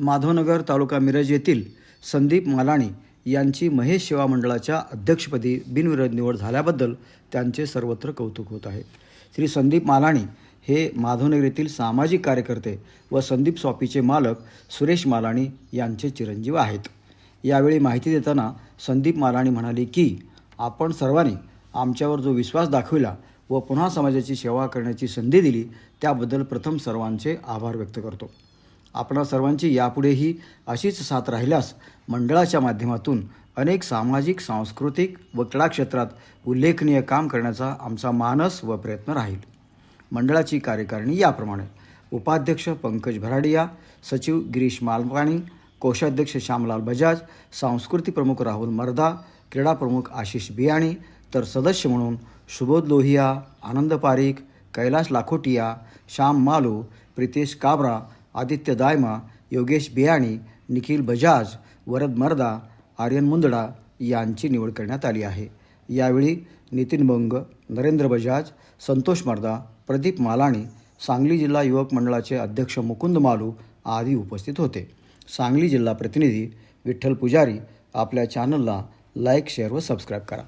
माधवनगर तालुका मिरज येथील संदीप मालाणी यांची महेश सेवा मंडळाच्या अध्यक्षपदी बिनविरोध निवड झाल्याबद्दल त्यांचे सर्वत्र कौतुक होत आहे. श्री संदीप मालाणी हे माधवनगर येथील सामाजिक कार्यकर्ते व संदीप सॉपीचे मालक सुरेश मालाणी यांचे चिरंजीव आहेत. यावेळी माहिती देताना संदीप मालाणी म्हणाले की आपण सर्वांनी आमच्यावर जो विश्वास दाखविला व पुन्हा समाजाची सेवा करण्याची संधी दिली त्याबद्दल प्रथम सर्वांचे आभार व्यक्त करतो. आपणा सर्वांची यापुढेही अशीच साथ राहिल्यास मंडळाच्या माध्यमातून अनेक सामाजिक सांस्कृतिक व क्रीडा क्षेत्रात उल्लेखनीय काम करण्याचा आमचा मानस व प्रयत्न राहील. मंडळाची कार्यकारिणी याप्रमाणे उपाध्यक्ष पंकज भराडिया सचिव गिरीश मालपाणी कोषाध्यक्ष श्यामलाल बजाज सांस्कृतिक प्रमुख राहुल मर्दा क्रीडा प्रमुख आशिष बियाणी तर सदस्य म्हणून सुबोध लोहिया आनंद पारिक कैलाश लाखोटिया श्याम मालू प्रितेश काबरा आदित्य दायमा योगेश बियाणी निखिल बजाज वरद मर्दा आर्यन मुंदडा यांची निवड करण्यात आली आहे. यावेळी नितीन बंग नरेंद्र बजाज संतोष मर्दा प्रदीप मालाणी सांगली जिल्हा युवक मंडळाचे अध्यक्ष मुकुंद मालू आदी उपस्थित होते. सांगली जिल्हा प्रतिनिधी विठ्ठल पुजारी आपल्या चॅनलला लाईक शेअर व सबस्क्राईब करा.